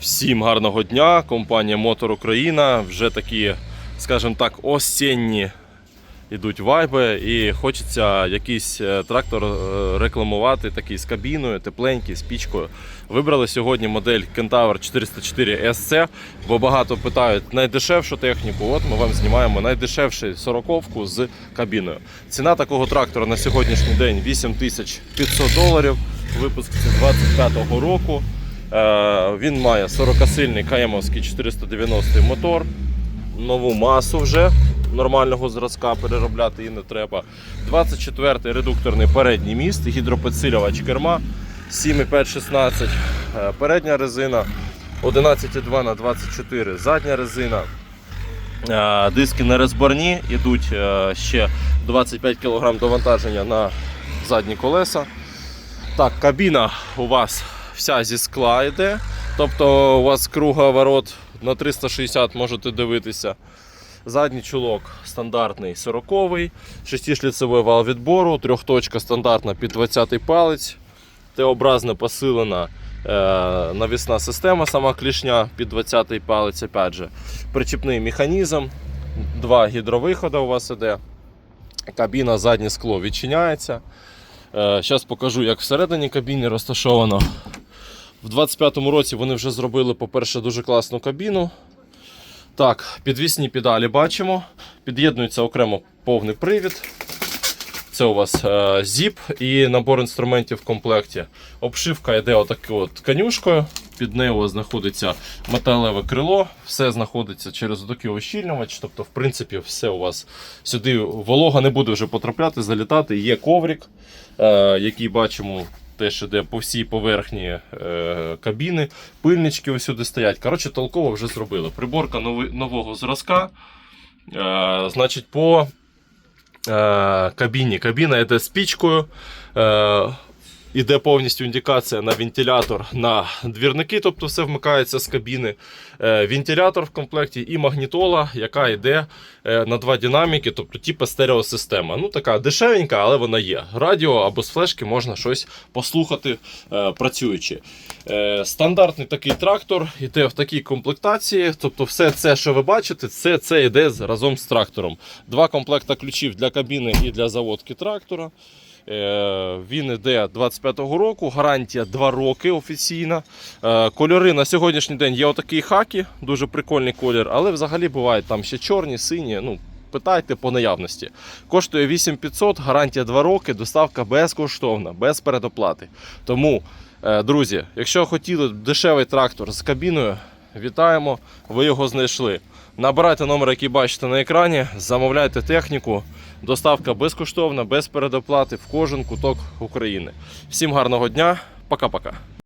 Всім гарного дня. Компанія Мотор Україна. Вже такі, скажімо так, осінні йдуть вайби, і хочеться якийсь е, трактор е, рекламувати, такий з кабіною, тепленький, з пічкою. Вибрали сьогодні модель Kentaur 404 SC, бо багато питають найдешевшу техніку. От ми вам знімаємо найдешевшу 40-ку з кабіною. Ціна такого трактора на сьогоднішній день 8500 доларів. Випуск це 25-го року. Е, Він має 40-сильний КМовський 490 мотор, нову масу вже нормального зразка переробляти і не треба. 24-й редукторний передній міст, гідропідсилювач керма, 7,5-16 е, передня резина, 11,2 на 24 задня резина. Е, Диски не розборні, йдуть ще 25 кг довантаження на задні колеса. Так, кабіна у вас вся зі скла йде. Тобто у вас круговорот на 360 можете дивитися. Задній чулок стандартний 40-й, 6-шліцевий вал відбору, трьохточка стандартна під 20-й палець, Т-образно посилена е, навісна система, сама клішня під 20-й палець. Опять же. Причіпний механізм, два гідровиходи у вас іде. Кабіна, заднє скло відчиняється. Зараз покажу, як всередині кабіни розташовано. В 25-му році вони вже зробили, по-перше, дуже класну кабіну. Так, підвісні педалі бачимо. Під'єднується окремо повний привід. Це у вас е, зіп і набор інструментів в комплекті. Обшивка йде отакою от тканюшкою. Під нею у вас знаходиться металеве крило, все знаходиться через такий ощільнювач. Тобто, в принципі, все у вас сюди волога не буде вже потрапляти, залітати. Є коврик, е, який бачимо. Теж іде по всій поверхні е, кабіни, пильнички усюди стоять. Коротше, толково вже зробили. Приборка нови, нового зразка. Е, значить, по е, кабіні. Кабіна йде з пічкою. Е, Іде повністю індикація на вентилятор на двірники, тобто все вмикається з кабіни. Е, вентилятор в комплекті і магнітола, яка йде е, на два динаміки, тобто типу стереосистема. Ну така дешевенька, але вона є. Радіо або з флешки можна щось послухати е, працюючи. Стандартний такий трактор йде в такій комплектації. Тобто, все це, що ви бачите, це, це йде разом з трактором. Два комплекта ключів для кабіни і для заводки трактора. Е, Він йде 25-го року, гарантія 2 роки офіційна. Е, Кольори на сьогоднішній день є отакий хакі, дуже прикольний колір, але взагалі бувають там ще чорні, сині. Ну, питайте по наявності. Коштує 8500, гарантія 2 роки, доставка безкоштовна, без передоплати. Тому, е, друзі, якщо хотіли дешевий трактор з кабіною, вітаємо, ви його знайшли. Набирайте номер, який бачите на екрані, замовляйте техніку. Доставка безкоштовна, без передоплати в кожен куток України. Всім гарного дня, пока-пока.